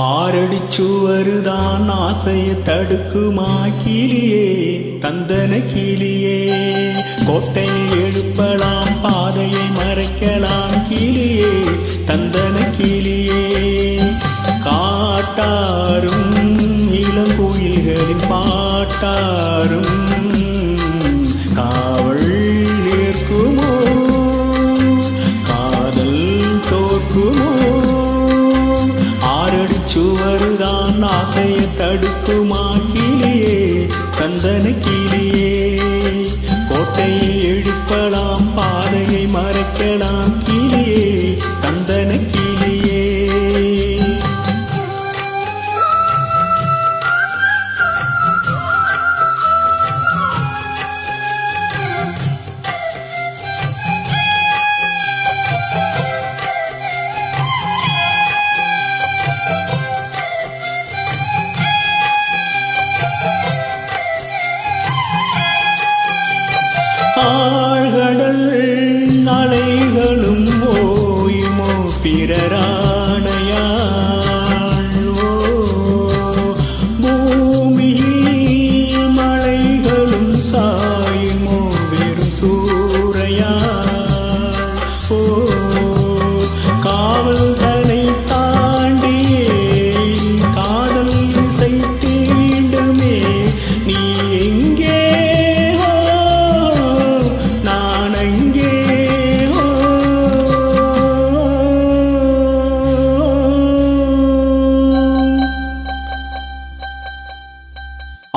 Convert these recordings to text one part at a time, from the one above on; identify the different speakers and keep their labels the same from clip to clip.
Speaker 1: மாரடிச்சுவருதான் ஆசையை தடுக்குமா கிளியே தந்தன கிளியே கோட்டையை எழுப்பலாம் பாதையை மறைக்கலாம் கிளியே தந்தன கிளியே காட்டாரும் இளங்குயில்களின் பாட்டாரும் தடுக்குமா கிளியே கந்தன கிளியே கோட்டையை எழுப்பலாம் பாதையை மறைக்கலாம் வீரரா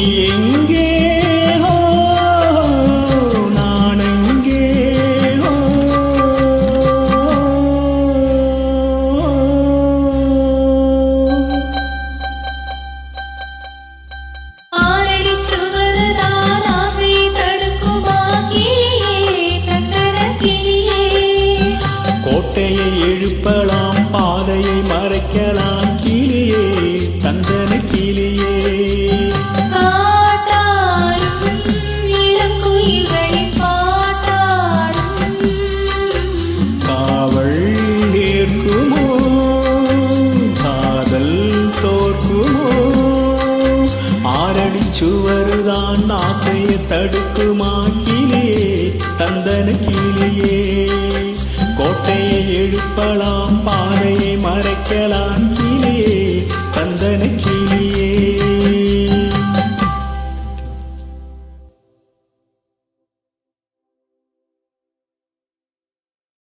Speaker 1: Yeah. காட்டு மாட்டிலே தந்தன கீழியே. கோட்டையை எழுப்பலாம் பாதையை மறைக்கலாம் கீழே தந்தன கீழே